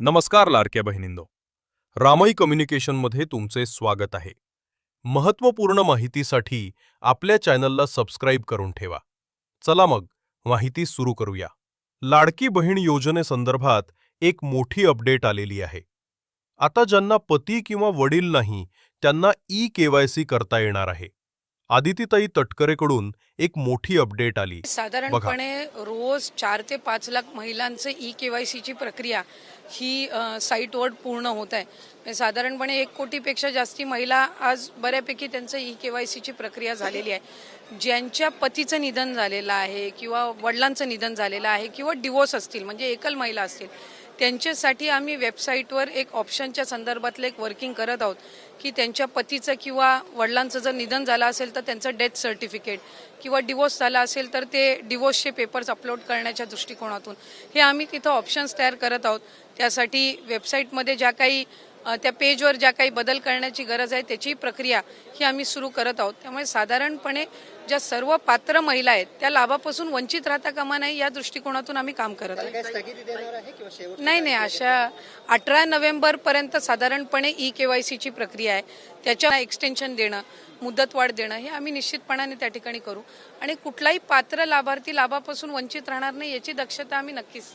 नमस्कार लाडक्या बहिणींनो. रामई कम्युनिकेशनमध्ये तुमचे स्वागत आहे. महत्त्वपूर्ण माहितीसाठी आपल्या चॅनलला सबस्क्राईब करून ठेवा. चला मग माहिती सुरू करूया. लाडकी बहीण योजनेसंदर्भात एक मोठी अपडेट आलेली आहे. आता ज्यांना पती किंवा वडील नाही त्यांना ई केवायसी करता येणार आहे. आदितीताई तटकरेकडून एक मोठी अपडेट आली. साधारणपणे रोज चार ते पाच लाख महिलांचं ई के वाय सीची प्रक्रिया ही साईटवर पूर्ण होत आहे. म्हणजे साधारणपणे एक कोटीपेक्षा जास्ती महिला आज बऱ्यापैकी त्यांचं ई के वाय सीची प्रक्रिया झालेली आहे. ज्यांच्या पतीचं निधन झालेलं आहे किंवा वडिलांचं निधन झालेलं आहे किंवा डिवोर्स असतील म्हणजे एकल महिला असतील त्यांच्यासाठी आम्ही वेबसाईटवर एक ऑप्शनच्या संदर्भातलं एक वर्किंग करत आहोत की त्यांच्या पतीचं किंवा वडिलांचं जर निधन झालं असेल तर त्यांचं डेथ सर्टिफिकेट किंवा डिवोर्स झाला असेल तर ते डिवोर्सचे पेपर्स अपलोड करण्याच्या दृष्टिकोनातून. हे आम्ही तिथं ऑप्शन्स तयार करत आहोत. त्यासाठी वेबसाईटमध्ये ज्या काही त्या पेजवर ज्या काही बदल करण्याची गरज आहे त्याची प्रक्रिया ही आम्ही सुरू करत आहोत. त्यामुळे साधारणपणे ज्या सर्व पात्र महिला आहेत त्या लाभापासून वंचित राहता कामा नये या दृष्टिकोनातून आम्ही काम करत आहोत. नाही नाही अशा अठरा नोव्हेंबरपर्यंत साधारणपणे ई केवायसीची प्रक्रिया आहे. त्याच्या एक्सटेन्शन देणं मुदतवाढ देणं हे आम्ही निश्चितपणाने त्या ठिकाणी करू. आणि कुठलाही पात्र लाभार्थी लाभापासून वंचित राहणार नाही याची दक्षता आम्ही नक्कीच